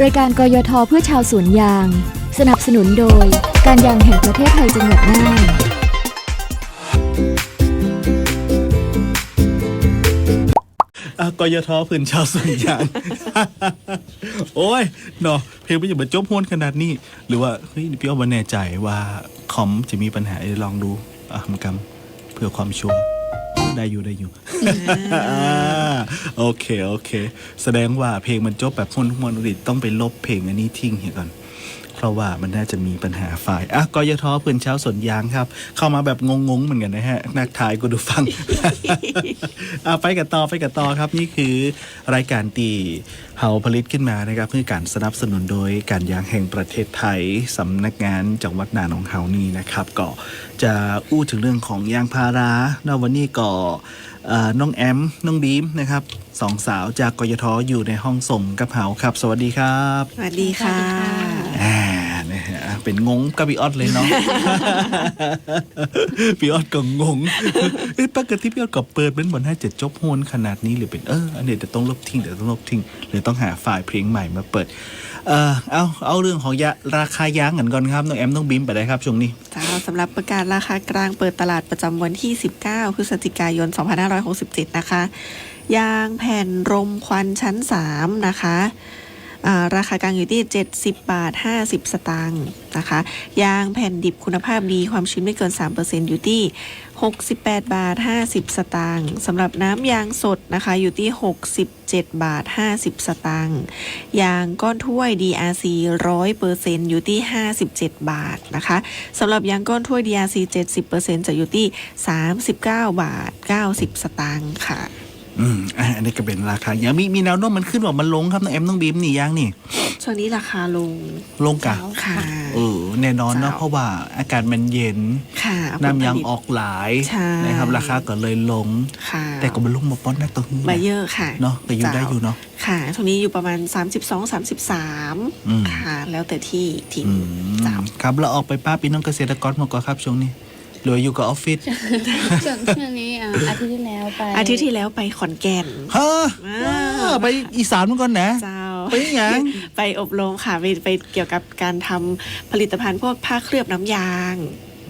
รายการกยทเพื่อชาวสวนยาง สนับสนุนโดย การยางแห่งประเทศไทยจังหวัดน่านอะกยทพื้นชาวสวนยาง โอ้ยเนาะเพลงไม่อย่ามาจบห้วนขนาดนี้ หรือว่าเฮ้ยพี่อ้อมว่าแน่ใจว่าคอมจะมีปัญหาเอ้ยลองดูอะมากำเพื่อความชัวร์ ได้อยู่ได้อยู่โอเคโอเค แสดงว่าเพลงมันจบแบบห้วนห้วนริต้องไปลบเพลงอันนี้ทิ้งเหียก่อน เพราะว่ามันน่าจะมีปัญหาไฟอะกยทเพื่อนเช้าสนยางครับ เข้ามาแบบงงๆเหมือนกันนะฮะนักทายกูดูฟัง อะไปกันต่อไปกันต่อครับนี่คือรายการตีเฮาผลิตขึ้นมานะครับเพื่อการสนับสนุนโดยการยางแห่งประเทศไทยสำนักงานจังหวัดนานของเฮานี่นะครับ ก็จะอู้ถึงเรื่องของยางพาราแล้ววันนี้ก่อน้องแอม น้องบีมนะครับสองสาวจากกยทอยู่ในห้องส่งกับเฮาครับ สวัสดีครับ สวัสดีค่ะ เป็นงงกับพี่ออดเลยเนาะ พี่ออดก็งงเอ้ยปกติพี่ออดก็เปิดเป็นบนให้จะจบโฮนขนาดนี้หรือเป็นเอออันนี้จะต้องลบทิ้งเดี๋ยวต้องลบทิ้งหรือต้องหาไฟล์เพลงใหม่มาเปิด เออเอาเอาเรื่องของยาราคายางกันก่อนครับน้องแอมต้องบิมไปได้ครับช่วงนี้จ้าสำหรับประกาศราคากลางเปิดตลาดประจำวันที่ 19พฤศจิกายน 2567 นะคะ ยางแผ่นรมควันชั้น 3 นะคะอ่า ราคากลางอยู่ที่ 70 บาท 50 สตางค์นะคะยางแผ่นดิบคุณภาพดีความชื้นไม่เกิน 3%อยู่ที่ 68 บาท 50 สตางค์สำหรับน้ำยางสดนะคะอยู่ที่ 67 บาท 50 สตางค์ยางก้อนถ้วย DRC 100%อยู่ที่ 57 บาทนะคะสำหรับยางก้อนถ้วย DRC 70%จะอยู่ที่ 39 บาท 90 สตางค์ค่ะ อืมอะอันนี้ก็เป็นราคายางมีมีแนวโน้มมันขึ้นว่ามันลงครับน้องแอมต้องบิมนี่ยางนี่ ช่วงนี้ราคาลงลงกะ ค่ะ เออแน่นอนเนาะเจ้า เพราะว่าอากาศมันเย็น ค่ะน้ำยางผลผลิตออกหลายใช่ นะครับ ราคาก็เลยลง ค่ะแต่ก็มันลงมาป้อนนักตัวนี้มาเยอะค่ะเนาะก็อยู่ได้อยู่เนาะ ค่ะช่วงนี้อยู่ประมาณ 32 33อืมค่ะ แล้วแต่ที่ที่อืมเจ้า ครับแล้วออกไปป้าพี่น้องเกษตรกรมาก่อนครับช่วงนี้ หรือว่าอยู่กับออฟฟิศส่วนช่วงนี้อะอาทิตย์ที่แล้วไปอาทิตย์ที่แล้วไปขอนแก่นฮะอ่าว้าไปอีสานมาก่อนนะ เจ้าไปยังไปอบรมค่ะไปไปเกี่ยวกับการทำผลิตภัณฑ์พวกผ้าเคลือบน้ำยาง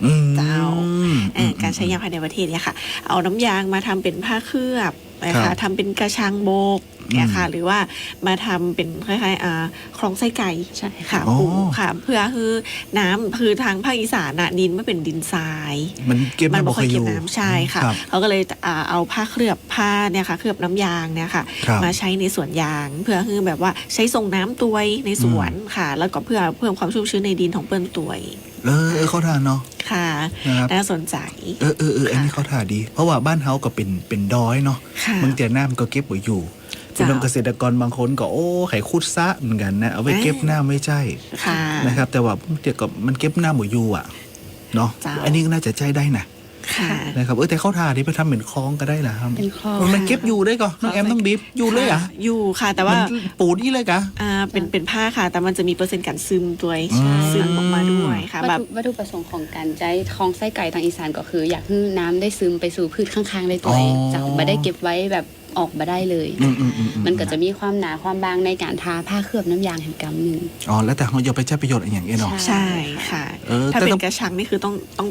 อืมเจ้า อืม เอ่อการใช้ยางภายในประเทศเนี่ยค่ะ เอาน้ำยางมาทำเป็นผ้าเคลือบ นะครัคะบทำเป็นกระชังโบกเนี่ยค่ะอืมหรือว่ามาทำเป็นคล้ายๆอ่าคลองไส้ไก่ใช่ค่ะอ๋อปลูกค่ะ เพื่อคือน้ำคือทางภาคอีสานน่ะดินไม่เป็นดินทราย มันเก็บมันน้ำบ่บ่ค่ค่ออยยอเก็บยู่น้ำใช่ค่ะ รับ เขาก็เลยอ่าเอาผ้าเคลือบผ้าเนี่ยค่ะเคลือบน้ำยางเนี่ยค่ะ ครับ มาใช้ในสวนยาง เพื่อคือแบบว่าใช้ส่งน้ำตัวยในสวนค่ะ แล้วก็เพื่อเพิ่มความชุ่มชื้นในดินของเปิ้ลตัวย เออเออเขาทานเนาะ ค่ะนะครับ น่าสนใจ เออเออเอออันนี้เขาทาดี เพราะว่าบ้านเฮาก็เป็นเป็นดอยเนาะค่ะบางทีน้ำก็เก็บไว้อยู่เจ้า พี่น้องเกษตรกรบางคนก็โอ้ไขคุดซะเหมือนกันนะเอาไว้เก็บน้ำไว้ใช่ค่ะ นะครับ แต่ว่าเดี๋ยวก็มันเก็บน้ำไว้อยู่อะเนาะเจ้า อันนี้ก็น่าจะใจได้นะ ค่ะ นะครับเออแต่เขาทาที่ไปทำเป็นคลองก็ได้เหรอครับเป็นข้อมันเก็บอยู่ได้ก่อนน้องแอมต้องบีบอยู่เลยอะค่ะอยู่ค่ะ แต่ว่ามันปูนี่เลยกะอ่าเป็นเป็นผ้าค่ะ แต่มันจะมีเปอร์เซ็นต์การซึมตัวอืมซึมออกมาด้วยค่ะวัตแบบถุวัตถุประสงค์ของการใช้คลองไส้ไก่ทางอีสานก็คือ อยากให้น้ำได้ซึมไปสู่พืชข้างๆได้ตัวเองอ๋อจะไม่ได้เก็บไว้แบบออกมาได้เลยอืมอืมอืมมันก็จะมีความหนาความบางในการทาผ้าเคลือบน้ำยางแห่งกำหนึ่งอ๋อ แล้วแต่เขาจะไปใช้ประโยชน์อะไรอย่างเงี้ยเนาะใช่ใช่ค่ะเออถ้าแต่เป็ต้องนกระชังนี่คือต้องต้อง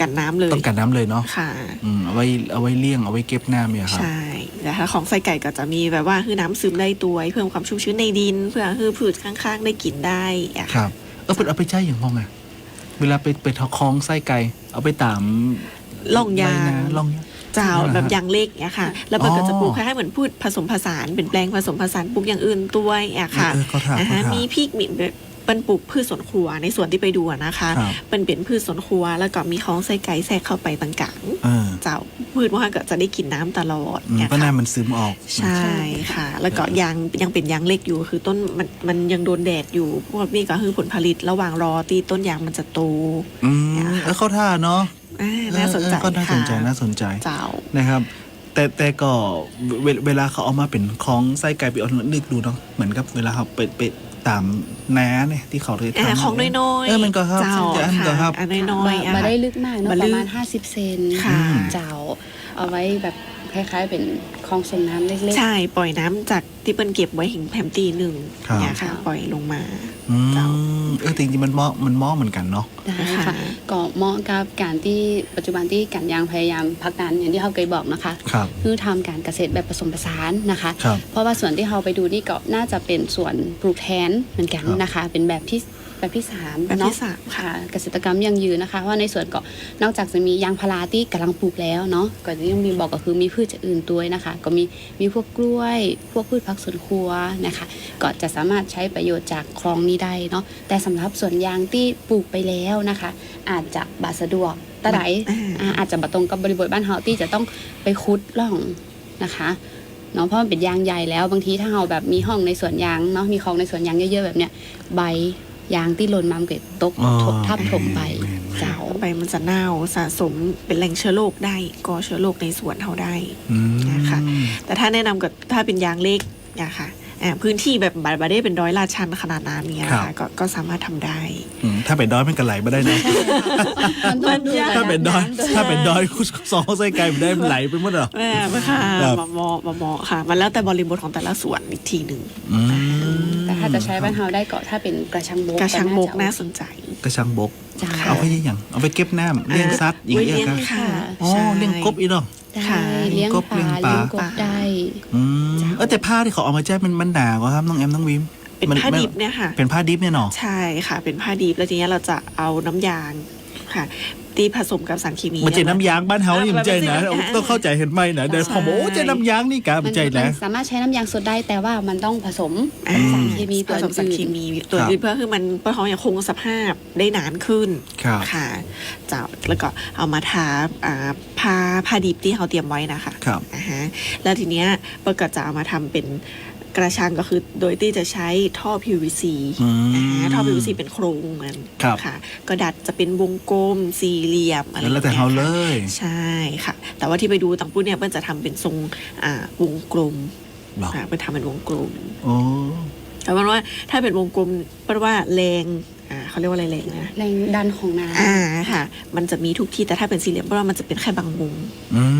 กันน้ำเลยต้องกันน้ำเลยเนาะค่ะ อืมเอาไว้เอาไว้เลี้ยงเอาไว้เก็บน้ำเนี่ยครับ ใช่แต่ถ้าของใส่ไก่ก็จะมีแบบว่าคือน้ำซึมได้ตัวเพิ่มความชุ่มชื้นในดิน เพื่อคือพืชข้างๆ ได้กินได้อะครับเออเป็นเอาไปใช้อย่างมองไงเวลาไปไปทอคลองไส้ไก่เอาไปตามล่องยาง ไรนะล่องยาง เจ้านั่นแหละแบบยางเล็กเนี่ยค่ะ แล้วมันอ๋อก็จะปลูกคล้ายๆเหมือนพืชผสมผสานเป็นแปลงผสมผสานปลูกอย่างอื่นตัวอะค่ะเออเขาถามนะเขาคะถาม มีพริกมี เป็นปลูกพืชสวนครัวในสวนที่ไปดูอะนะคะ ครับ เป็นเป็นพืชสวนครัว แล้วก็มีของใส่ไก่แทรกเข้าไปต่างกลางเออเจ้าพืชมันก็จะได้กินน้ำตลอดอืมเนี่ยเพราะค่ะน้ำมันซึมออก ใช่ค่ะ แล้วก็ยางยังเป็นยางเล็กอยู่ คือต้นมันมันยังโดนแดดอยู่พวกนี้ก็คือผลผลิตระหว่างรอตีต้นยางมันจะโต อืมเนี่ยค่ะ เออเขาท่าเนาะอ่าน่าสนใจเออเออก็น่าสนใจค่ะน่าสนใจเจ้า นะครับ แต่แต่ก็เวเวลาเขาเอามาเป็นคลองไส้ไก่ไปเอานึกดูเนาะเหมือนกับเวลาเขาไปไป ตามน้าเนี่ยที่เขาเลยอ่าทำของน้อยๆเออมันก็ครับเจ้าจะอันก็ค่ะครับอันน้อยๆอะมาค่ะได้ลึกมากเนอะมาปลึกระมาณ 50 เซนค่ะเจ้าเอาไว้แบบคล้ายๆเป็น คคลองส่งน้ำเล็กใช่ปล่อยน้ำจากที่เปิ้นเก็บไว้หิงแผมตีหนึ่งครับ เนี่ยค่ะ ปล่อยลงมา อืเจ้ามเออจริงๆมันเหมาะมันเหมาะเหมือนกันเนาะๆได้ค่ะค่ะ ก็เหมาะกับการที่ปัจจุบันที่การยางพยายามพักดันอย่างที่เขาเคยบอกนะคะครับ คือทำการเกษตรแบบผสมผสานนะคะ ครับ เพราะว่าส่วนที่เราไปดูนี่ก็น่าจะเป็นส่วนปลูกแทนเหมือนกันครับนะคะ เป็นแบบที่แบบที่สามแบบที่เนาะสามค่ะ ค่ะเกษตรกรรมยั่งยืนนะคะเพราะว่าในส่วนก็นอกจากจะมียางพาราที่กำลังปลูกแล้วเนาะก็ยังมีบอกก็คือมีพืชจากอื่นตัวยนะคะก็มีมีพวกกล้วย พวกพืชผักสวนครัวนะคะ ก็จะสามารถใช้ประโยชน์จากคลองนี้ได้เนาะแต่สำหรับส่วนยางที่ปลูกไปแล้วนะคะ อาจจะบาสะดวกตะไดอ่าอ่าอาจจะบาตรงกับบริบทบ้านเฮาที่จะต้องไปคุดร่องนะคะเนาะเพราะมันเป็นยางใหญ่แล้วบางทีถ้าเราแบบมีห้องในสวนยางเนาะมีคลองในสวนยางเยอะๆแบบเนี้ยใบยางที่หล่นมามันก็ตกอ๋อทบทับถมไปแม่นๆเจ้าใบมันจะเน่าสะสมเป็นแหล่งเชื้อโรคได้ก่อเชื้อโรคในสวนเขาได้อืมนะคะแต่ถ้าแนะนำกับถ้าเป็นยางเล็กเนี่ยค่ะอ่าพื้นที่แบบบาได้เป็นร้อยลาดชันขนาดนั้นเนี่ยครัค่ะบก็ก็สามารถทำได้อืมถ้าเป็นดอยมันก็ไหลมาได้เนาะมันต้องดูถ้าเป็นดอยระำถ้าเป็นดอยคุณสองไส้ไก่มันได้ไหลไปหมดเหรอแม่ไม่ค่ะครับมาเหมอมาเหมอค่ะ มันแล้วแต่บริบทของแต่ละส่วนอีกทีหนึ่งอืมแต่ถ้าจะใช้บ้านเฮาได้ก็ถ้าเป็นกระชังบกกระชังบกจะน่าสนใจ กระชังบกเจ้า เอาไปยังยังเอาไปเก็บน้ำเลี้ยงสัตว์อย่างไว้เงี้ยเลี้ยงครับค่ะอ๋อใช่ เลี้ยงกบอีกเหรอได้ค่ะเลี้ยงกบปลาเลี้เลี้ยยงงปกลาบได้ อืมเออแต่ผ้าที่เขาเอามาแจ้มันมันหนากว่าครับน้องแอมน้องวิมเป็นมัผ้าดิบเนี่ยค่ะ เป็นผ้าดิบเนี่ยเนาะ ใช่ค่ะ เป็นผ้าดิบแล้วทีเนี้ยเราจะเอาน้ำยาง ค่ะ ตีผสมกับสารเคมี มันเจน้ำยางบ้านเฮานี่มันใจนะอ่าต้องเข้าใจเห็นไหมนะเดี๋ยวผมบอกโอ้เจน้ำยางนี่กะมันใจนะสามารถใช้น้ำยางสดได้แต่ว่ามันต้องผสมอ่าสารเคมีผตัวสมสารเคอื่นมีตัวครับอื่นเพื่อคือมันเพื่อเขายังคงสภาพได้นานขึ้นครับค่ะเจ้าแล้วก็เอามาทาอ่าผ้าผ้าดิบที่เขาเตรียมไว้นะคะครับอ่าฮะแล้วทีเนี้ยเปิดก็จะเอามาทำเป็น กระชังก็คือโดยที่จะใช้ท่อ PVC อืม อ่าท่อ PVC เป็นโครงมันครับ ค่ะก็ดัดจะเป็นวงกลมสี่เหลี่ยมอะไรแล้วแต่เฮาเลยย ใช่ค่ะ แต่ว่าที่ไปดูตังปุ้นเนี่ยเปิ้ลจะทำเป็นทรงอ่าวงกลมหรอ ค่ะเปิ้ลทำเป็นวงกลม โอ้ แต่ว่าว่าถ้าเป็นวงกลมเปิ้ลว่าแรงอ่าเขาเรียกว่าอะไรแรงนะแรงดันของน้อ่าค่ะ มันจะมีทุกที่แต่ถ้าเป็นสี่เหลี่ยมเปิ้ลว่ามันจะเป็นแค่บางมุมอืม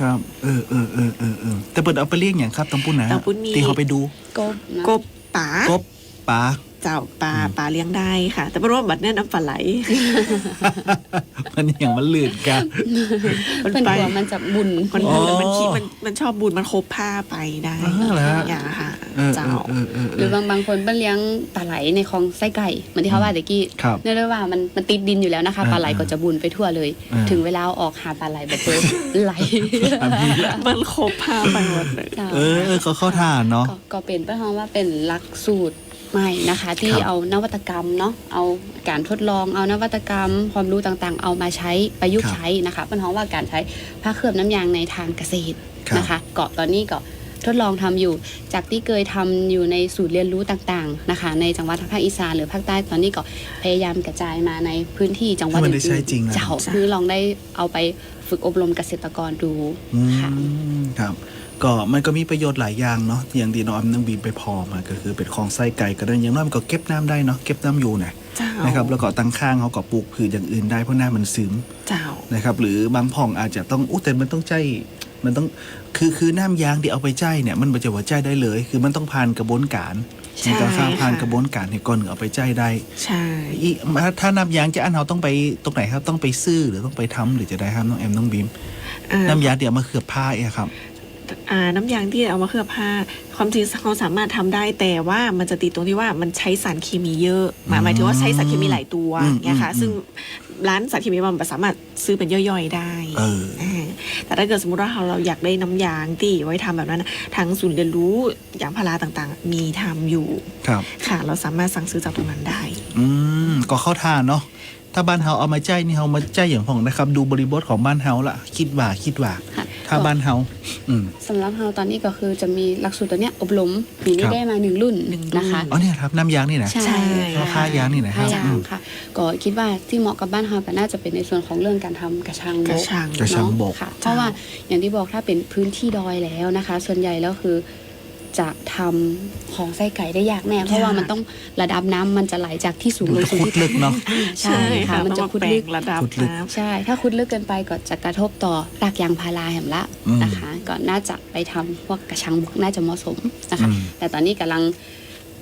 ค่ะครับ เออเออเออเออเออแต่เปิดเอาไปเลี้ยงอย่างครับตำปุ้นนะตำปุ้นมี ที่เขาไปดูำกบนะกบป๋ากบปลา เจ้าปลาอืมปลาเลี้ยงได้ค่ะ แต่เปิ้ลว่าบัดเนี่ยน้ำปลาไหล มันอย่างมันลื่นกันมันเป็นไปหัวมันจะบุญมันอ๋อมันขี้มันมันชอบบุญมันคบผ้าไปได้อ๋อเหรอฮะอย่างค่ะเออเจ้าเออเออเออหรือบางบางคนเปิ้ลเลี้ยงปลาไหลในคลองไส้ไก่เหมือนที่เขาว่าตะกี้ครับเนื่องด้วยว่ามันมันติดดินอยู่แล้วนะคะอ่าปลาไหลก็จะบุญไปทั่วเลยอ่าถึงเวลาเอาออกหาปลาไหลแบบเจอไหลอันนี้ละมันคบผ้าไปหมดเลยจ้าเออเออเขาเข้าทานเนาะก็ก็เป็นเพราะว่าเป็นหลักสูตร ใหม่นะคะ ที่ครับ เอานวัตกรรมเนาะเอาการทดลองเอานวัตกรรม ความรู้ต่างๆ เอามาใช้ประยุกครัต์บใช้นะคะเป็นเพราะว่าการใช้ผ้าเคลือบน้ำยางในทางเกษตรครับนะคะ เกาะตอนนี้ก็ทดลองทำอยู่ จากที่เคยทำอยู่ในศูนย์เรียนรู้ต่างๆนะคะ ในจังหวัดภาคอีสานหรือภาคใต้ตอนนี้ก็พยายามกระจายมาในพื้นที่จังหวัดให้มันได้อื่ใช้นจริงนะๆเจ้าคือลองได้เอาไปฝึกอบรมเกษตรกรดูอืค่ะ มครับ ก็มันก็มีประโยชน์หลายอย่างเนาะอย่างที่น้องอำน้องบีมไปพอมาก็คือเป็นคลองไส้ไก่ก็ได้อย่างน้อยมันก็เก็บน้ำได้เนาะเก็บน้ำอยู่นะเจ้านะครับแล้วก็ตั้งข้างเขาก็ปลูกพืชอย่างอื่นได้เพราะหน้ามันซึมเจ้านะครับ หรือบางพ่องอาจจะต้องอู้แต่มันต้องใจมันต้องคือคือน้ำยางที่เอาไปใจเนี่ยมันไม่จะว่าใจได้เลย คือมันต้องผ่านกระบวนการใช่มันต้องผ่านค่ะผ่านกระบวนการให้ก่อนเอาไปใจได้ใช่อีถ้าน้ำยางจะอันเราต้องไปตรงไหนครับต้องไปซื้อหรือต้องไปทำหรือจะได้ครับน้องแอมน้องบีมอ่าน้ำยางเดี๋ยวมาเคลือบผ้าเองครับ อ่าน้ำยางที่เอามาเคลือบผ้า ความจริงเขาสามารถทำได้แต่ว่ามันจะติดตรงที่ว่ามันใช้สารเคมีเยอะหมายหมายถึงว่าใช้สารเคมีหลายตัวอืมเนี่ยค่ะอืมซึ่งร้านสารเคมีมันสามารถซื้อเป็นย่อยๆได้เอออ่าแต่ถ้าเกิดสมมติว่าเราอยากได้น้ำยางที่ไว้ทำแบบนั้นน่ะทางศูนย์เรียนรู้ยางพาราต่างๆ มีทำอยู่ครับค่ะ เราสามารถสั่งซื้อจากตรงนั้นได้ อืมก็เข้าทานเนาะถ้าบ้านเฮาเอามาใจนี่เฮามาใจอย่างพ่องนะครับ ดูบริบทของบ้านเฮาละคิดว่าคิดว่าค่ะ ถ้าบ้านเฮาอืม สำหรับเราตอนนี้ก็คือจะมีหลักสูตรตัวเนี้ยอบรมปีคนี้รับ ได้มาหนึ่งรุ่นหนึ่งรุ่น นะคะอ๋อเนี่ยครับน้ำยางนี่นะใช่ใช่ราคายางนี่นะคผ้ารับยาอืงมค่ะ ก็คิดว่าที่เหมาะกับบ้านเราก็น่าจะเป็นในส่วนของเรื่องการทำกระชังบกระกชัง กระชังเนาะบกค่ะเพราะว่าอย่างที่บอกถ้าเป็นพื้นที่ดอยแล้วนะคะ ส่วนใหญ่แล้วคือ จะทำของไส้ไก่ได้ยากแน่เพราะว่ามันต้องระดับน้ำมันจะไหลจากที่สูงลมันงสู่ขุดที่ลึกเนาะ ใช่ค่ะมันจะต้องาคุดแปลลึงกระดับขุดลึก น้ำ ใช่ ถ้าคุดลึกเกินไปก็จะกระทบต่อรากยางพาราแหมละอืมนะคะก็น่าจะไปทำพวกกระชังบวกน่าจะเหมาะสมนะคะ อืม แต่ตอนนี้กำลัง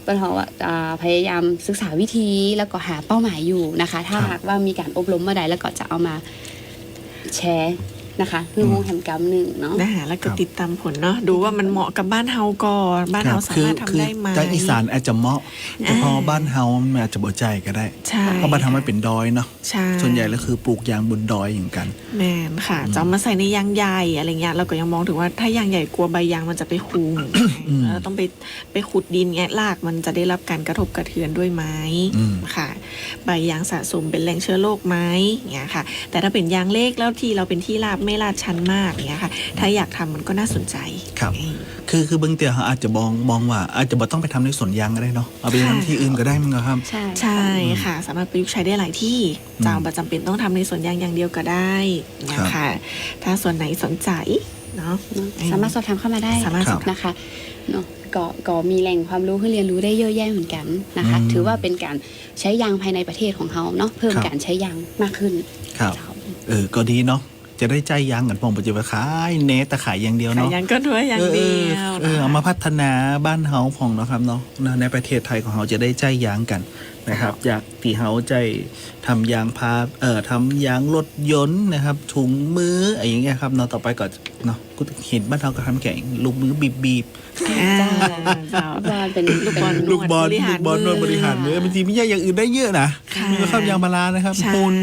ปัญหาว่าอ่าพยายามศึกษาวิธีแล้วก็หาเป้าหมายอยู่นะคะ ถ้าหากว่ามีการอบรมเมื่อใดแล้วก็จะเอามาแชร์ นะคะคือวงแห่งกรรมหนึ่งเนาะนะคะแล้วก็ครับติดตามผลเนาะดูว่ามันเหมาะกับบ้านเฮาก่อนบ้านเฮาสาคือมารถทำคือได้ไหมจากอีสานอาจจะเหมาะแต่พออ่าบ้านเฮามันอาจจะบ่ใจก็ได้ใช่เพราะบ้านเฮามันเป็นดอยเนาะใช่ส่วนใหญ่แล้วคือปลูกยางบนดอยอย่างกันแมนค่ะจะเอามาใส่ในยางใหญ่อะไรเงี้ยเราก็ยังมองถึงว่าถ้ายางใหญ่กลัวใบยางมันจะไปคุมอืมเราต้องไปไปขุดดินแงะรากมันจะได้รับการกระทบกระเทือนด้วยไหมอืมค่ะ ใบยางสะสมเป็นแหล่งเชื้อโรคไหมเงี้ยค่ะ แต่ถ้าเป็นยางเล็กแล้วที่เราเป็นที่ราบไม่ลาดชันมากเงี้ยค่ะ ถ้าอยากทำมันก็น่าสนใจครับ คือคือเบื้องเตียเขาอาจจะมองมองว่า อาจจะบ่ต้องไปทำในสวนยางก็ได้เนาะเอาไปค่ะทำที่อื่นก็ได้มั้งครับ ใช่ใช่ค่ะ สามารถประยุกต์ใช้ได้หลายที่อืมเจ้าประจำเป็นต้องทำในสวนยางอย่างเดียวก็ได้นะครัคะบถ้าส่วนไหนสนใจเนาะเนอะสามารถสอบถามเข้ามาได้สามารถครับนะคะเนาะก็ก็มีแหล่งความรู้ให้เรียนรู้ได้เยอะแยะเหมือนกันนะคะอืมถือว่าเป็นการใช้ยางภายในประเทศของเราเนาะเพิ่มครับการใช้ยางมากขึ้นครับเจ้าเออก็ดีเนาะ จะได้ใจยางกันปองปัจจุบันขายเนตแต่ขายอย่างเดียวขายเนาะยางก็ด้วยอย่างเดียวเออเออเอามาพัฒนาบ้านเฮาของเนาะครับเนาะในประเทศไทยของเราจะได้ใจยางกันนะครับจากที่เฮาใจทำยางพาเอ่อทำยางรถยนต์นะครับถุงมืออะไรอย่างเงี้ยครับเนาะต่อไปก็เนาะ กูเห็นบ้านเราก็ทำแข่งลูกมือบีบบีบอ่าเจ้าลูกบอลเป็นลูกบอลลูกบอลบริหารลูกบอลนวดบริหารมืมืออมันจริงไม่ใช่อย่างอื่นได้เยอะนะค่ะมีก็เข้ายางพารานะครับใช่ทุน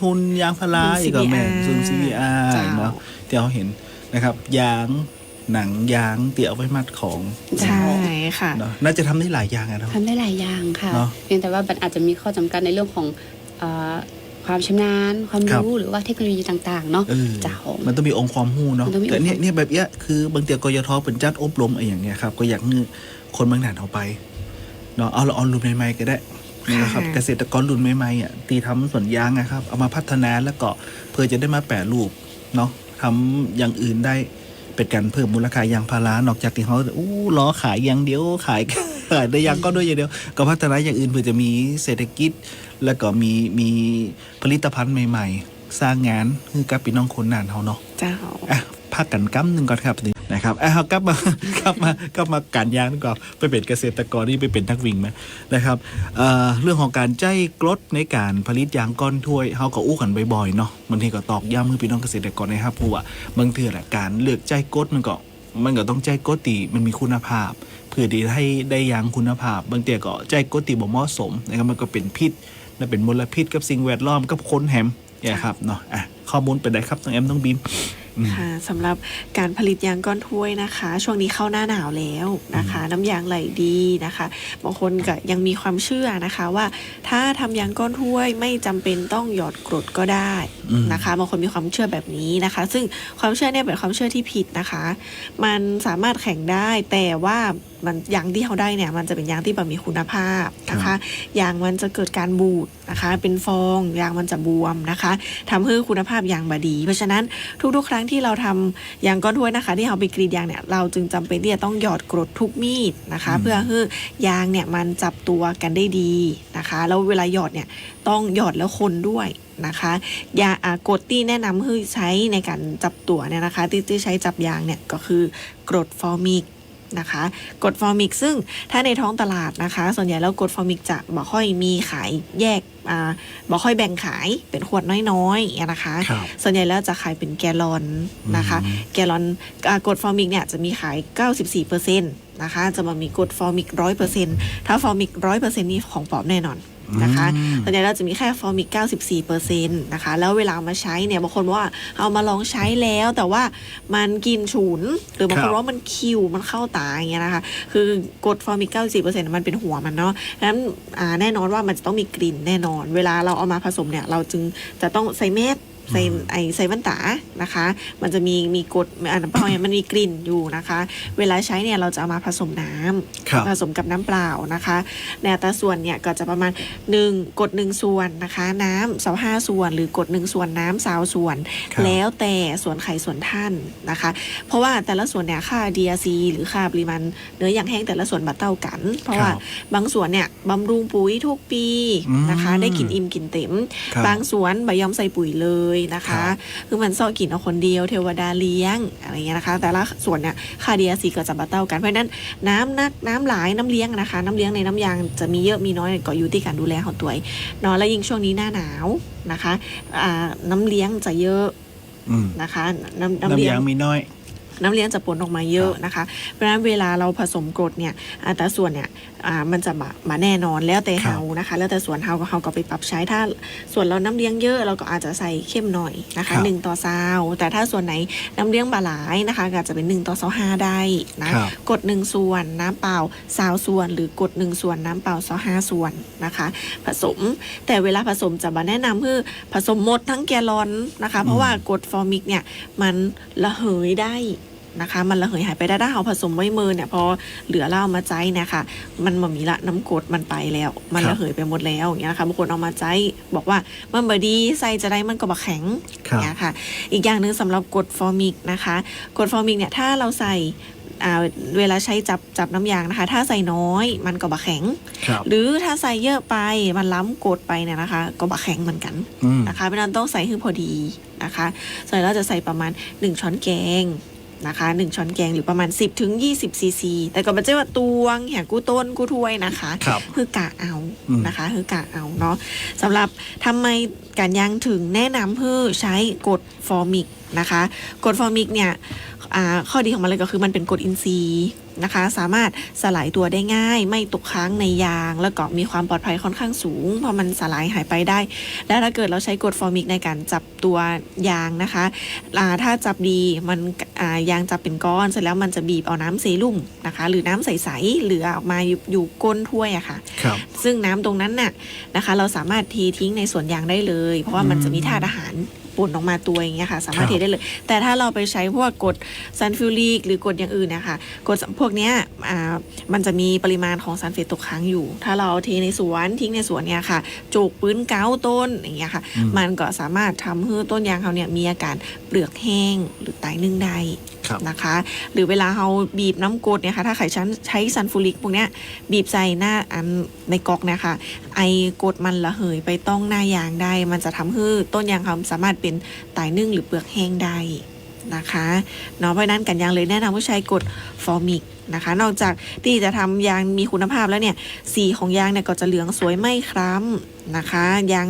ทุนยางพาราอีกก็แม่ CBR ซุนซีอาเจ้า เนาะที่เราเห็นนะครับยางหนังยางเตี่ยวไว้มัดของใช่ค่ะ เนาะน่าจะทำได้หลายอย่างอะเนาะ ทำได้หลายอย่างค่ะเนอะ เพียงแต่ว่ามันอาจจะมีข้อจำกัดในเรื่องของเอ่อ ความชำนาญ ความครับ รู้หรือว่าเทคโนโลยีต่างๆเนาะเออเจ้า มันต้องมีองค์ความรู้เนาะมันต้องมีแต่เนี่ยองค์ความ เนี่ยแบบเนี้ยคือบางเตียกยทเป็นจัดอบรมอะไรอย่างเงี้ยครับก็อยากให้คนบางหนานเอาไปเนาะเอาละออนรุ่นใหม่ๆก็ได้นะครับค่ะ เกษตรกรรุ่นใหม่ๆอะตีทำสวนยางนะครับ เอามาพัฒนาแล้วก็เพื่อจะได้มาแปรรูปเนาะทำอย่างอื่นได้เป็นการเพิ่มมูลค่ายางพารา นอกจากที่เขาอู้ล้อขายอย่างเดียวขาย ขายได้ยางก็ด้วยอย่างเดียว ก็พัฒนาอย่างอื่นเพื่อจะมีเศรษฐกิจ แล้วก็มีมีผลิตภัณฑ์ใหม่ ๆ สร้างงานให้กับพี่น้องคนนานเขาเนาะเจ้าอะพักกันกั้มหนึ่งก่อนครับนี่นะครับอะเอากลับมากลับมากลับมาการยางดีกว่อนไปเป็นเกษตรกรนี่ไปเป็นนักวิ่งไหมนะครับเอ่อเรื่องของการใจกรดในการผลิตยางก้อนถ้วยเขาก็อู้กันบ่อยๆเนาะบางทีก็ตอกย้ำให้พี่น้องเกษตรกรนะครับเพราะว่าบางทีแหละการเลือกใจกรดมันก็มันก็ต้องใจกรดตีมันมีคุณภาพเพื่อที่ให้ได้ยางคุณภาพ บางทีก็ใจกรดตีบ่เหมาะสมนะครับมันก็เป็นพิษและเป็นมลพิษกับสิ่งแวดล้อมกับคนแฮมเนี่ยครับเนาะอะข้อมูลเป็นไงครับน้องแอมน้องบีมอืมค่ะสำหรับการผลิตยางก้อนถ้วยนะคะ ช่วงนี้เข้าหน้าหนาวแล้วนะคะ น้ำยางไหลดีนะคะบางคนก็ยังมีความเชื่อนะคะว่า ถ้าทำยางก้อนถ้วยไม่จำเป็นต้องหยอดกรดก็ได้อืมนะคะบางคนมีความเชื่อแบบนี้นะคะ ซึ่งความเชื่อเนี่ยเป็นความเชื่อที่ผิดนะคะ มันสามารถแข่งได้แต่ว่า มันยางที่เขาได้เนี่ยมันจะเป็นยางที่แบบมีคุณภาพนะคะยางมันจะเกิดการบูดนะคะ เป็นฟองยางมันจะบวมนะคะทำให้คุณภาพยางบดี เพราะฉะนั้นทุกๆ ครั้งที่เราทำยางก้อนถ้วยนะคะ ที่เราไปกรีดยางเนี่ยเราจึงจำเป็นที่จะต้องหยอดกรดทุกมีดนะคะอืมเพื่อให้ยางเนี่ยมันจับตัวกันได้ดีนะคะ แล้วเวลาหยอดเนี่ยต้องหยอดแล้วคนด้วยนะคะยาอ่ากรดที่แนะนำคือใช้ในการจับตัวเนี่ยนะคะที่ที่ใช้จับยางเนี่ยก็คือกรดฟอร์มิก นะคะกรดฟอร์มิกซึ่งถ้าในท้องตลาดนะคะ ส่วนใหญ่แล้วกรดฟอร์มิกจะบ่ค่อยมีขายแยกอ่าบ่ค่อยแบ่งขายเป็นขวดน้อยๆอย่างเงี้ยนะคะครับส่วนใหญ่แล้วจะขายเป็นแกลลอนนะคะอืมแกลลอนอ่ากรดฟอร์มิกเนี่ยจะมีขาย 94%นะคะ จะมามีกรดฟอร์มิก100%ถ้าฟอร์มิก100%นี่ของปลอมแน่นอน นะคะอืมส่วนใหญ่เราจะมีแค่ฟอร์มิก94%นะคะ แล้วเวลาเอามาใช้เนี่ยบางคนบอกว่าเอามาลองใช้แล้วแต่ว่ามันกินฉุน หรือบางคครันบว่ามันคิวมันเข้าตาอย่างเงี้ยนะคะ คือกรดฟอร์มิก94%มันเป็นหัวมันเนาะดังนั้นอ่าแน่นอนว่ามันจะต้องมีกลิ่นแน่นอน เวลาเราเอามาผสมเนี่ยเราจึงจะต้องใส่เม็ด ใส่ไอใส่แว่นตานะคะ มันจะมีมีกรดอันเพราะมันมีกลิ่นอยู่นะคะ เวลาใช้เนี่ยเราจะเอามาผสมน้ำครับผสมกับน้ำเปล่านะคะในอัตราส่วนเนี่ยก็จะประมาณ 1กด1ส่วนนะคะ น้ำสาห้าส่วน หรือกด1ส่วนน้ำสาวส่วนครับแล้วแต่ส่วนไข่ส่วนท่านนะคะ เพราะว่าแต่ละส่วนเนี่ยค่า DRC หรือค่าปริมาณเนื้ออย่างแห้งแต่ละส่วนบัดเท่ากัน เพราะว่าบางส่วนเนี่ยบำรุงปุ๋ยทุกปีนะคะอืมได้กินอิ่มกินเต็มครับบางสวนใบยอมใส่ปุ๋ยเลยนะคะครับคือมันซ่อกินเอาคนเดียวเทวดาเลี้ยงอะไรเงี้ยนะคะ แต่ละส่วนเนี่ยค่า DRC ก็จะบัดเท่ากันเพราะฉะนั้นน้ำนักน้ำหลายน้ำเลี้ยงนะคะ น้ำเลี้ยงในน้ำยางจะมีเยอะมีน้อยก็อยู่ที่การดูแลของตัวเองเนาะแล้วยิ่งช่วงนี้หน้าหนาวนะคะอ่าน้ำเลี้ยงจะเยอะอืมนะคะน้ำน้ำน้ำเลี้ยยางงมีน้อย น้ำเลี้ยงจะปนออกมาเยอะนะคะ เพราะฉะนั้นเวลาเราผสมกรดเนี่ยอัตราส่วนเนี่ยอ่ามันจะมามาแน่นอนแล้วแต่ครับเฮานะคะ แล้วแต่ส่วนเฮาก็เฮาก็ไปปรับใช้ถ้าส่วนเราน้ำเลี้ยงเยอะเราก็อาจจะใส่เข้มหน่อยนะคะหนึ่งต่อซาวแต่ถ้าส่วนไหนน้ำเลี้ยงบาหลายนะคะก็อาจจะเป็นหนึ่งต่อซาวห้าได้นะครับกดหนึ่งส่วนน้ำเปล่าซาวส่วน หรือกดหนึ่งส่วนน้ำเปล่าซาวห้าส่วนนะคะ ผสมแต่เวลาผสมจะมาแนะนำคือผสมหมดทั้งแกลลอนนะคะ เพราะว่ากรดฟอร์มิกเนี่ยมันระเหยได้ นะคะ มันระเหยหายไปได้ถ้าเราผสมไว้มือเนี่ยพอเหลือเหล้ามาใจเนี่ยค่ะ มันมามีละน้ำกรดมันไปแล้ว มันครับระเหยไปหมดแล้วอย่างเงี้ยนะคะบางคนเอามาใจบอกว่ามันบดีใส่จะได้มันก็บะแข็งครับเนี่ยค่ะ อีกอย่างหนึ่งสำหรับกรดฟอร์มิกนะคะกรดฟอร์มิกเนี่ยถ้าเราใส่อ่าเวลาใช้จับจับน้ำยางนะคะ ถ้าใส่น้อยมันก็บะแข็งครับหรือถ้าใส่เยอะไปมันล้ำกดไปเนี่ยนะคะ ก็บะแข็งเหมือนกันอืมนะคะเพราะฉะนั้นต้องใส่ให้พอดีนะคะส่วนเราจะใส่ประมาณ 1 ช้อนแกง นะคะ 1 ช้อนแกงหรือประมาณ 10ถึง20ซีซีแต่ก็ไม่ใช่ว่าตวงแหกกู้ต้นกู้ถ้วยนะคะครับคือกะเอาอืมนะคะ คือกะเอาเนาะสำหรับทำไม การยังถึงแนะนำเพื่อใช้กรดฟอร์มิกนะคะกรดฟอร์มิกเนี่ยอ่าข้อดีของมันเลยก็คือมันเป็นกรดอินทรีย์นะคะ สามารถสลายตัวได้ง่าย ไม่ตกค้างในยาง แล้วก็มีความปลอดภัยค่อนข้างสูง เพราะมันสลายหายไปได้ และถ้าเกิดเราใช้กรดฟอร์มิกในการจับตัวยางนะคะอ่าถ้าจับดีมันอ่ายางจับเป็นก้อนเสร็จแล้วมันจะบีบเอาน้ำเซรุ่มนะคะ หรือน้ำใสๆเหลือออกมาอยู่อยู่ก้นถ้วยอะค่ะครับซึ่งน้ำตรงนั้นน่ะนะคะ เราสามารถเททิ้งในสวนยางได้เลยเพราะว่ามันจะมีธาตุอาหารปนออกมาตัวอย่างเงี้ยค่ะ สามารถครับเทได้เลย แต่ถ้าเราไปใช้พวกกรดซันฟิวริกหรือกรดอย่างอื่นเนะคะกรดพวกเนี้ยอ่ามันจะมีปริมาณของสารเฟตตกค้างอยู่ ถ้าเราเอาเทในสวนทิ้งในสวนเนี่ยค่ะจูกปื้นเก้าต้นอย่างเงี้ยค่ะอืมมันก็สามารถทำให้ต้นยางเขาเนี่ยมีอาการเปลือกแห้งหรือตายนึ่งได้ครับ นะคะ หรือเวลาเราบีบน้ำกรดเนี่ยค่ะถ้าใครใช้ใช้ซันฟูริกพวกเนี้ยบีบใส่หน้าอันในกอกเนี่ยค่ะไอกรดมันระเหยไปต้องหน้ายางได้ มันจะทำให้ต้นยางเขาสามารถเป็นตายนึ่งหรือเปลือกแห้งได้ นะคะเนาะเพราะนั้นกันยางเลยแนะนำว่าใช้กดฟอร์มิกนะคะ นอกจากที่จะทำยางมีคุณภาพแล้วเนี่ยสีของยางเนี่ยก็จะเหลืองสวยไม่คล้ำนะคะยาง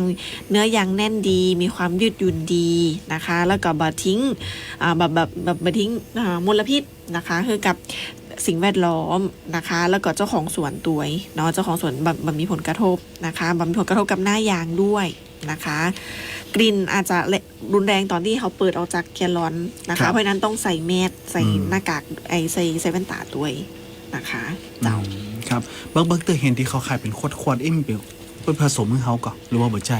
เนื้อยางแน่นดี มีความยืดหยุ่นดีนะคะ แล้วก็บะทิ้งแบบแบบแบบบะทิ้งมลพิษนะคะคือกับสิ่งแวดล้อมนะคะ แล้วก็เจ้าของสวนตัวเนาะเจ้าของสวนแบบมีผลกระทบนะคะแบบมีผลกระทบกับหน้ายางด้วยนะคะ ลิ่นอาจจะเละรุนแรงตอนที่เขาเปิดออกจากแกลลอนนะครัคะบเพราะฉะนั้นต้องใส่แมสใส่อืม หน้ากากไอใส่ใส่แว่นตาด้วยนะคะ เจ้า อืมครับเบิร์กเบิร์กเตอร์เห็นที่เขาขายเป็นขวดขวดๆเอ็มเป็นเป็นผสมให้เขาก่อนหรือว่าบ่ใจ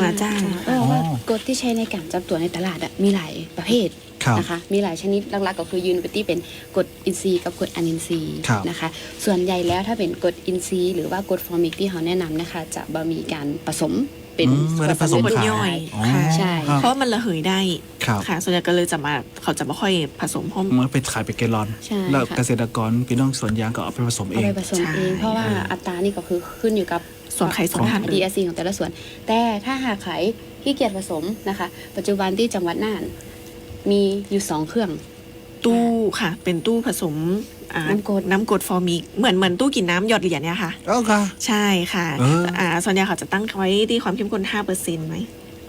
มาจ้างเออว่ากฎที่ใช้ในการจับตัวในตลาดอะมีหลายประเภทครับ นะคะ มีหลายชนิดหลักๆก็คือยูนิตี้เป็นกรดอินทรีย์กับกรดอนินทรีย์ครับนะคะ ส่วนใหญ่แล้วถ้าเป็นกรดอินทรีย์หรือว่ากรดฟอร์มิกที่เขาแนะนำนะคะ จะบ่มีการผสม เป็นอืมไม่ได้ผสมกดขายย่อยอ๋อค่ะใช่ ครับ เพราะมันระเหยได้ครับค่ะส่วนใหญ่ก็เลยจะมาเขาจะไม่ค่อยผสมห้อม มันไปขายเป็นแกลลอน ใช่แล้วค่ะ เกษตรกรพี่น้องสวนยางก็เอาไปผสมเอเอาง ไปผสมใช่เองเพราะว่าอัตรานี่ก็คือขึ้นอยู่กับส่วนไข่ส่วนท่านดีเอซีของแต่ละส่วน แต่ถ้าหากขายขี้เกียจผสมนะคะ ปัจจุบันที่จังหวัดน่าน มีอยู่สองเครื่อง ตู้ค่ะ เป็นตู้ผสมอ่าน้ำกรด น้ำกรดฟอร์มิกเหมือนเหมือนตู้กินน้ำหยอดเหรียญเนี่ยค่ะเอ้าค่ะใช่ค่ะเอออ่่าส่วนใหญ่เขาจะตั้งไว้ที่ความเข้มข้น5เปอร์เซ็นต์ไหม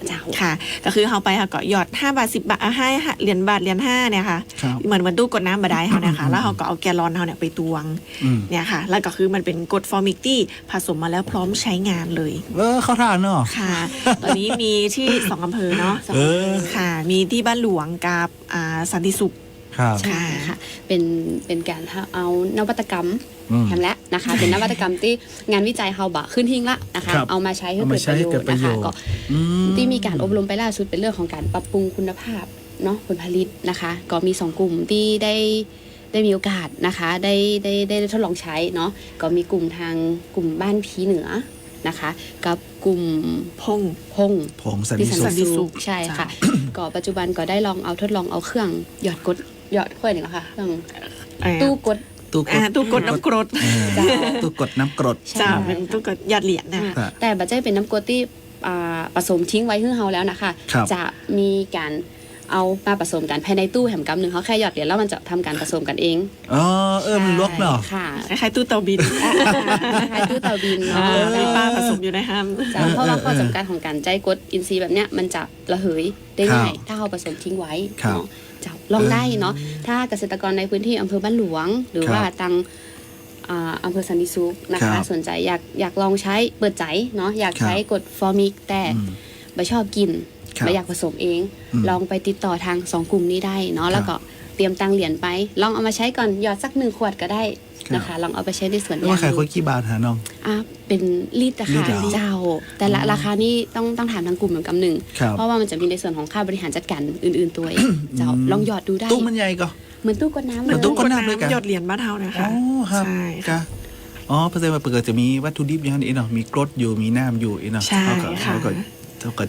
เจ้า ค่ะ ก็คือเขาไปค่ะก็หยอด 5 บาท 10 บาทอะให้เหรียญบาทเหรียญ5เนี่ยค่ะ ครับ เหมือนเหมือนตู้กดน้ำบาดายเขาเนี่ยค่ะ แล้วเขาก็เอาแกลลอนเขาเนี่ยไปตวงอืมเนี่ยค่ะ แล้วก็คือมันเป็นกรดฟอร์มิกที่ผสมมาแล้วพร้อมใช้งานเลย เออเข้าทานเนาะ ค่ะ ตอนนี้มีที่ สองอำเภอเนาะสองเออำเภออ ค่ะ มีที่บ้านหลวงกับอ่าสันติสุข ครับ ใช่ค่ะ เป็นเป็นการเอานวัตกรรมอืมทำแล้วนะคะ เป็นนวัตกรรมที่งานวิจัยเฮาบะขึ้นหิ้งละนะคะ ครับเอามาใช้ให้เอาเกิมาดใช้ประโยให้เกิชดน์ประนะโยคะชน์ ก็อืที่มีการอบรมไปล่าสุดเป็นเรื่องของการปรับปรุงคุณภาพเนาะผลผลิตนะคะ ก็มีสองกลุ่มที่ได้ได้มีโอกาสนะคะได้ได้ได้ได้ทดลองใช้เนาะก็มีกลุ่มทางกลุ่มบ้านผีเหนือนะคะ กับกลุ่มพง พง ผงสันที่นิสันสุสัขนติติสุสุขขใช่ค่ะ ก็ปัจจุบันก็ได้ลองเอาทดลองเอาเครื่องหยอดกด หยอดเครื่องหนึ่งค่ะเครื่องตู้ตู้กด ตู้กอ่าดตู้กดน้ำกรดเออจ้าตู้กดน้ำกรด ใช่ จ้าเป็นตู้กดหยอดเหรียญนะครับแต่บัจเจ้เป็นน้ำกรดที่อ่าผสมทิ้งไว้ให้เฮาแล้วนะคะ ครับ จะมีการเอามาผสมกันภายในตู้แหมกำหนึ่งเขาแค่หยอดเหรียญแล้วมันจะทำการผสมกันเองอ๋อเออมันลวกเนาะ ค่ะคล้ายๆตู้เตาบินคล้ายๆตู้เตาบินอ่าเนาะมีป้าผสมอยู่ในห้าม จ้ะเพราะว่าข้อจำกัดของการใจกรดอินทรีย์แบบเนี้ยมันจะระเหยได้ง่ายถ้าเราผสมทิ้งไว้ครับ เนาะ จะลองได้เนาะถ้าเกษตรกรในพื้นที่อำเภอบ้านหลวง หรือครับว่าตังอ่าอำเภอสันติสุขนะครัคะบสนใจอยากอยากลองใช้เปิดใจเนาะอยากครับใช้กรดฟอร์มิกแต่อืมไม่ชอบกินครับไม่อยากผสมเองอืมลองไปติดต่อทางสองกลุ่มนี้ได้เนาะแล้วก็เต รียมตังเหรียญไป ลองเอามาใช้ก่อนหยอดสักหนึ่งขวดก็ได้นะคะ ลองเอาไปใช้ในสวนแล้วยาว่างขายคนกี่บาทหาน้อง อะเป็นลิตรอะลิค่ะตรเหรอเจ้า แต่ละราคานี่ต้องต้องถามทางกลุ่มเหมือนกันหนึ่งครับ เพราะว่ามันจะมีในส่วนของค่าบริหารจัดการอื่น ๆ ตัวเองเจ้าลองหยอดดูได้ ตู้มันใหญ่ก็ เหมือนตู้กดน้ำเหมือนเลยตู้กดน้ำด้วยกัน หยอดเหรียญบ้านเฮานะคะ อ๋อครับใช่กะอ๋อเปอร์เซ็นต์ว่าเปิดจะมีวัตถุดิบอย่างนี้เนาะมีกรดอยู่มีน้ำอยู่อีเนาะใช่เขาก็ค่ะเขาก็เขาก็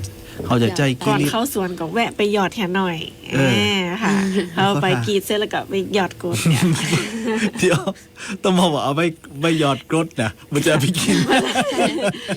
เขาจะใจก่อนลิเข้าสวนก็แวะไปหยอดแทนหน่อยเออ แหมค่ะเข้าไปกรีดเสร็จแล้วก็ไปหยอดกดเนี่ย เดี๋ยวต้องมาบอกเอาไปไปหยอดกรดนะมันจะเอาไปกิน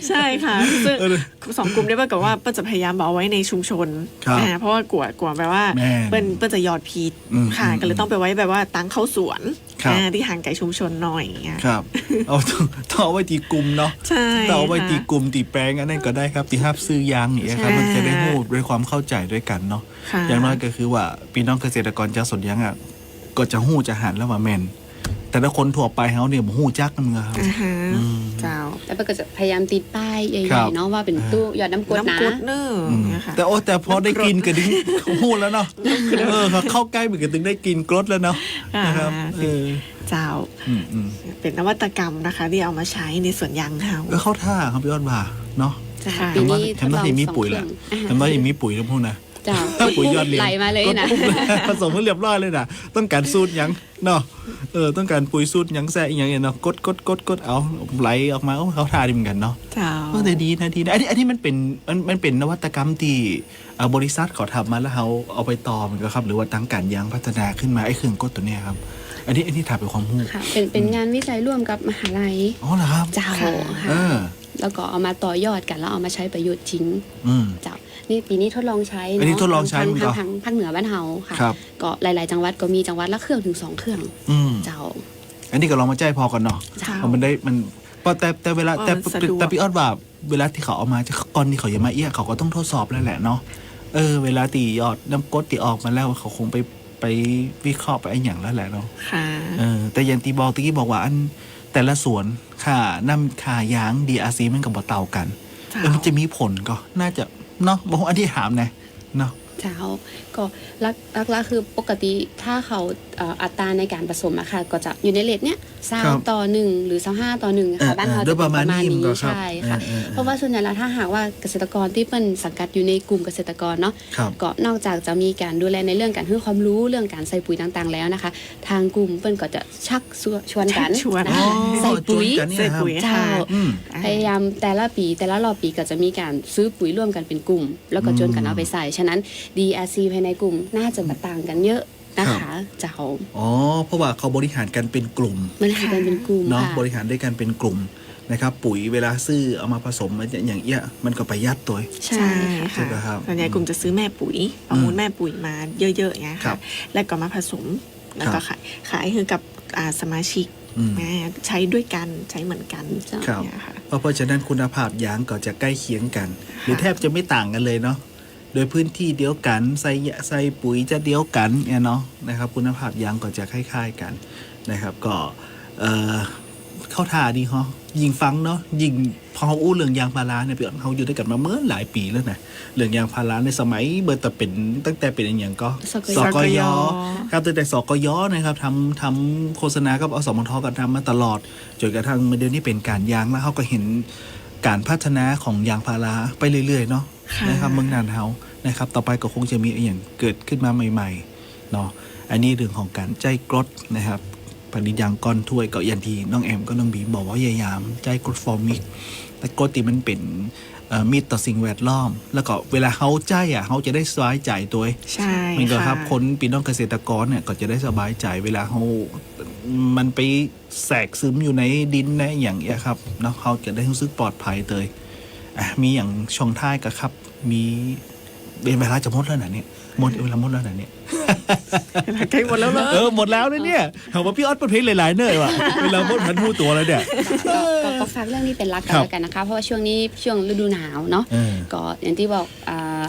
ใช่ค่ะซึ่งเออสองกลุ่มได้บอกกับว่าเปิ้ลจะพยายามเอาไว้ในชุมชนครับอ่าเพราะว่ากลัวกลัวแบบว่าแม่นเปิ้ลเปิ้ลจะหยอดผิดอืมค่ะ อืมก็เลยต้องไปไว้แบบว่าตั้งเข้าสวน ครับ อ่าที่ห่างไกลชุมชนหน่อยอย่างเงี้ย ครับ เอาต้องต้องเอาไว้ตีกลุ่มเนาะใช่ต้องเอาไว้ค่ะตีกลุ่มตีแปลงอันนั้นก็ได้ครับตีห้าบซื้อยางอย่างเงี้ยครับ ใช่มันจะได้หูด้วยความเข้าใจด้วยกันเนาะ ค่ะ อย่างน้อยก็คือว่าพี่น้องเกษตรกรเจ้าสวนยางอะ ก็จะหู้จะหันแล้วว่าแมน แต่ถ้าคนทั่วไปเขาเนี่ยบ่หู้จักกันเงครับ อ่าฮะอืม เจ้าแล้วก็จะพยายามติดป้ายใหครัญ่บ ๆเนาะว่าเป็นตู้หยอดน้ำกรดนะน้ำกรดเนอร์อืมนะคะ แต่โอ้แต่พอได้กินก็ดึงหู้แล้วเนาะเออพอเข้าใกล้มันก็ถึงได้กินกรดแล้วเนาะอ่านะครับเออเจ้าอืมอืมเป็นนวัตกรรมนะคะ ที่เอามาใช้ในสวนยางเฮาก็เข้าท่าครับพี่ยอดบ่าเนาะ จ้ะค่ะ ปีนี้ททำดหลน้าองที่มีสองปุ๋ยเคแหรื่ละองทำหน้าที่มีปุ๋ยแล้วพวกนะเจ้าปุ๋ยยอดเหรียญไหลมาเลยนะกดปุ๊บเลยผสมให้เรียบร้อยเลยนะต้องการสูตรหยังเนาะเออต้องการปุ๋ยสูตรหยังแซ่อีหยังเนี่ยเนาะกดกดกดกดเอาไหลออกมาโอ้เขาทาดีเหมือนกันเนาะเจ้าเออแต่ดีนะดีนะอันนี้อันนี้มันเป็นมันมันเป็นนวัตกรรมที่เอ่อบริษัทเขาทำมาแล้วเขาเอาไปต่อมันก็ครับ หรือว่าตั้งการยางพัฒนาขึ้นมาไอ้เครื่องกดตัวเนี้ยครับอันนี้อันนี้ถามเป็นความรู้ค่ะเป็นเป็นงานวิจัยร่วมกับมหาลัยอ๋อเหรอครับเจ้าค่ะเอค่ะอแล้วก็เอามาต่อยอดกันแล้วเอามาใช้ประโยชน์จริงอืมเจ้า นี่ปีนี้ทดลองใช้อันนี้เาะทดลองใช้ทางมันก็ทางทางภาคเหนือบ้านเฮาค่ะครับ ก็หลาย ๆ จังหวัดก็มีจังหวัดละเครื่องถึงสองเครื่องอืมเจ้า อันนี้ก็ลองมาใจพอก่อนเนาะเจ้า เพราะมันได้มันเพราะแต่แต่เวลาว่าแต่มันสะดวก แต่พี่ออดว่าเวลาที่เขาเอามาจะก่อนที่เขาจะมาเอี้ยเขาก็ต้องทดสอบแล้วแหละเนาะเออ เวลาตียอดน้ำกรดตีออกมาแล้วเขาคงไปไปวิเคราะห์ไปไอ้อย่างแล้วแหละเนาะ ค่ะ เออแต่อยันตีบอกตะกี้บอกว่าอันแต่ละสวนค่าน้ำค่ายาง DRC มันกับบ่เต่ากันเจ้าเออมันจะมีผลก็น่าจะ เนาะบอกว่าอันที่ถามนะเนาะ เจ้าก็ลักลักละคือปกติถ้าเขาเอ่ออัตราในการผสมอะค่ะก็จะอยู่ในเลทเนี้ยสาครัมบต่อหนึ่งหรือสามห้าต่อหนึ่งเอค่ะอบ้านเราเออโดจะยปเป็นระปมาณระมาณนี้นี้ก็ครับใช่ค่ะเออเออเออเพราะว่าส่วนใหญ่แล้วถ้าหากว่าเกษตรกรที่เป็นสังกัดอยู่ในกลุ่มเกษตรกรเนาะครับก็นอกจากจะมีการดูแลในเรื่องการให้ความรู้เรื่องการใส่ปุ๋ยต่างๆ แล้วนะคะ ทางกลุ่มเปิ้นก็จะชักชวนกันชักชวนนะอ๋อคะใส่ปุ๋ยชวนกันเนี่ยใส่ครับปุ๋ยเจ้าค่ะอืมพยายามแต่ละปีแต่ละรอบปีก็จะมีการซื้อปุ๋ยร่วมกันเป็นกลุ่ม แล้วก็จนกันเอาไปใส่ฉะนั้น DRC ภายในกลุ่มน่าจะมาต่างกันเยอะนะคะเจ้าอ๋อเพราะว่าเขาบริหารกันเป็นกลุ่มมันหากันเป็นกลุ่มเนาะค่ะบริหารด้วยกันเป็นกลุ่มนะครับปุ๋ยเวลาซื้อเอามาผสมมันอย่างเอี้ยมันก็ประหยัดตัวใช่ใช่ใช่ค่ะไหมครับส่วนใหญ่กลุ่มจะซื้อแม่ปุ๋ยประมูลแม่ปุ๋ยมาเยอะๆอย่างเงี้ยครัค่ะบแล้วก็มาผสมแล้วก็ขายขายให้กับอ่าสมาชิกอืมนะใช้ด้วยกันใช้เหมือนกันครับเนี่ยค่ะเพราะเพราะฉะนั้นคุณภาพยางก็จะใกล้เคียงกัน หรือแทบจะไม่ต่างกันเลยเนาะ โดยพื้นที่เดียวกันใส่ยะใส่ปุ๋ยจะเดียวกันเนี่ยเนาะนะครับ คุณภาพยางก็จะคล้ายๆกันนะครับ ก็เอ่อเข้าท่าดีฮะยิงฟังเนาะยิงพอเขาอู้เรื่องยางพาราเนี่ยพี่ออดเขาอยู่ด้วยกันมาเมื่อหลายปีแล้วนะเรื่องยางพาราในสมัยเบอร์แต่เป็นตั้งแต่เป็นอย่างก็สกยสกยสกยครับตั้งแต่สกยนะครับทำทำโฆษณากับอสมทกันทำมาตลอดจนกระทั่งมาเดี๋ยวนี้เป็นการยางแล้วเขาก็เห็นการพัฒนาของยางพาราไปเรื่อยๆเนาะค่ะ นะครับเมืองนานเฮานะครับต่อไปก็คงจะมีอย่างเกิดขึ้นมาใหม่ๆเนาะอันนี้เรื่องของการใจกรดนะครับผลิตยางก้อนถ้วยก็อย่างที่น้องแอมก็น้องบีมบอกว่าพยายามใจกรดฟอร์มิกแต่กรดที่มันเป็นเอ่อมิตรต่อสิ่งแวดล้อม แล้วก็เวลาเขาใจอะเขาจะได้สบายใจตัวเองใช่มันก็ค่ะครับคนปีน้องเกษตรกรเนี่ยก็จะได้สบายใจเวลาเขามันไปแสกซึมอยู่ในดินนะอย่างเงี้ยครับเนาะเขาจะได้รู้สึกปลอดภัยเตยอะ มีอย่างช่องท้ายกับครับ มีเวลาจะหมดแล้วนะเนี่ยหมดเวลาหมดแล้วนะเนี่ยใกล้หมดแล้วเหรอเออหมดแล้วนะเนี่ยเขาว่าพี่ออสเป็นเพลงหลายๆเนื่อยว่ะเวลาหมดพันพูดตัวแล้วเนี่ยก็ก็ก็ฝากเรื่องนี้เป็นหลักกันครับแล้วกันนะคะ เพราะว่าช่วงนี้ช่วงฤดูหนาวเนาะเออก็อย่างที่บอกอ่า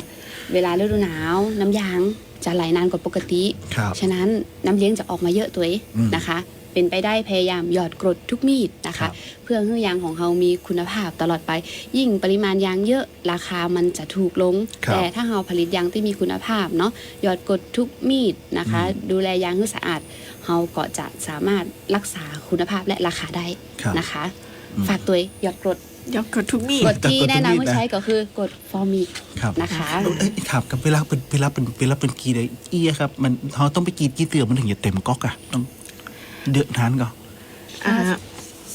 เวลาฤดูหนาวน้ำยางจะไหลนานกว่าปกติครับฉะนั้นน้ำเลี้ยงจะออกมาเยอะตัวเองอืมนะคะ เป็นไปได้พยายามหยอดกรดทุกมีดนะครัคะ บ เพื่อให้ยางของเรามีคุณภาพตลอดไป ยิ่งปริมาณยางเยอะราคามันจะถูกลง ครับแต่ถ้าเราผลิตยางที่มีคุณภาพเนาะหยอดกรดทุกมีดนะคะอืมดูแลยางให้สะอาดเราก็จะสามารถรักษาคุณภาพและราคาได้ครับ นะคะ อืม ฝากตัวหยอดกรดยกกดทุกมีดกรดที่กรดทุกแนะมีดนำให้นะใช้ก็คือกรดฟอร์มิกครับ นะคะ เอ้ยถามกับเวลาเป็นเวลาเป็นเวลาเป็นกีเลยเอียครับ มันเขาต้องไปกรีดกี่เตือมันถึงจะเต็มก๊อกอะต้อง เดือดทานก่อนอ่า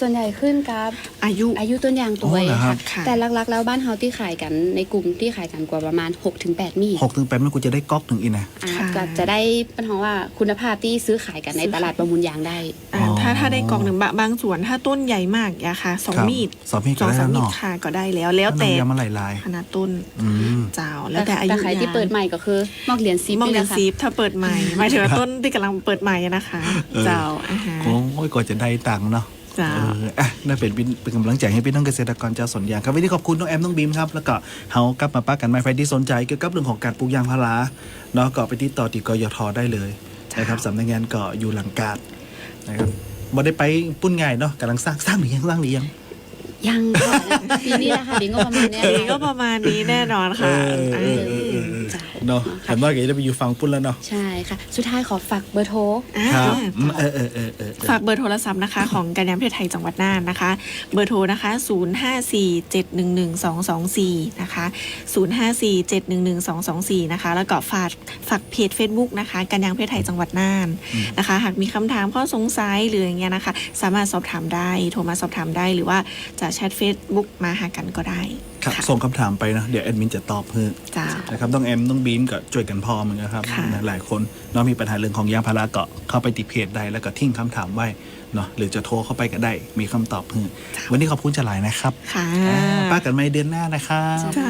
ส่วนใหญ่ขึ้นกับอายุอายุต้นยางตัวอ๋อเหรอครัค่ะบค่ะแต่หลักๆ แล้วบ้านเฮาที่ขายกันในกลุ่มที่ขายกันกว่าประมาณ 6-8 มีดหกถึงแปดมันกูจะได้ก๊อกถึงอีกนะอ่าค่ะก็จะได้ปัญหาว่าคุณภาพที่ซื้อขายกันในตลาดประมูลยางได้อ่าอ๋อถ้าถ้าได้กล่องหนึ่งบะบางส่วนถ้าต้นใหญ่มากอะค่ะสองครับมีดสองมีดสก็องได้สามแล้วมีดเนาะค่ะก็ได้แล้ว แล้วแต่น้ำยามันหลายลายขนาดต้นอืมเจ้าแล้วแต่อายุใครที่ยางเปิดใหม่ก็คือมอกเหรียญซีมองนี่เรียนนะคะซีฟถ้าเปิดใหม่หมายถึงว่าต้นที่กำลังเปิดใหม่อะนะคะเออเจ้าอ่าฮะโอ้ยกว่าจะได้ตังค์เนาะ เจ้า เอออะนั่นเป็นเป็นเป็นกำลังใจให้พี่น้องเกษตรกรเจ้าสวนยางครับวันนี้ขอบคุณน้องแอมน้องบีมครับแล้วก็เฮากลับมาป้ากันใหม่ใครที่สนใจเกี่ยวกับเรื่องของการปลูกยางพาราเนาะก็ไปติดต่อที่กยทได้เลยนะครับสำนักงานก็อยู่หลังกาดนะครับบ่ได้ไปปุ้นง่ายเนาะกำลังสร้างสร้างหรือยังสร้างหรือยัง ยังค่ะปีนี้นะคะปีงบประมาณเนี้ยปีก็ประมาณนี้แน่นอนค่ะเออเออเออเออ จ้ะ เนาะเห็นว่าเก๋จะไปอยู่ฝั่งปุ้นแล้วเนาะใช่ค่ะ สุดท้ายขอฝากเบอร์โทรอ่าครับอืมเออเออเออเออเออ ฝากเบอร์โทรศัพท์นะคะ ของการยางประเทศไทยจังหวัดน่านนะคะ เบอร์โทรนะคะ 0547111224 นะคะ 0547111224 นะคะ แล้วก็ฝากฝากเพจ Facebook นะคะการยางประเทศไทยจังหวัดน่านนะคะ หากมีคำถามข้อสงสัยหรืออย่างเงี้ยนะคะ สามารถสอบถามได้ โทรมาสอบถามได้หรือว่าจะแชท Facebook มาหากันก็ได้ครับค่ะส่งคำถามไปนะเดี๋ยวแอดมินจะตอบเพิ่มจ้า นะครับต้องแอมต้องบีมก็ช่วยกันพอเหมือนกันครับค่ะ นะหลายคนเนาะมีปัญหาเรื่องของยางพาราเกาะเข้าไปติดเพจได้แล้วก็ทิ้งคำถามไว้เนาะหรือจะโทรเข้าไปก็ได้มีคำตอบเพิ่มวันนี้ขอบคุณจะหลายนะครับค่ะ อ่าป้ากันไม่เดือนหน้านะครับจ้า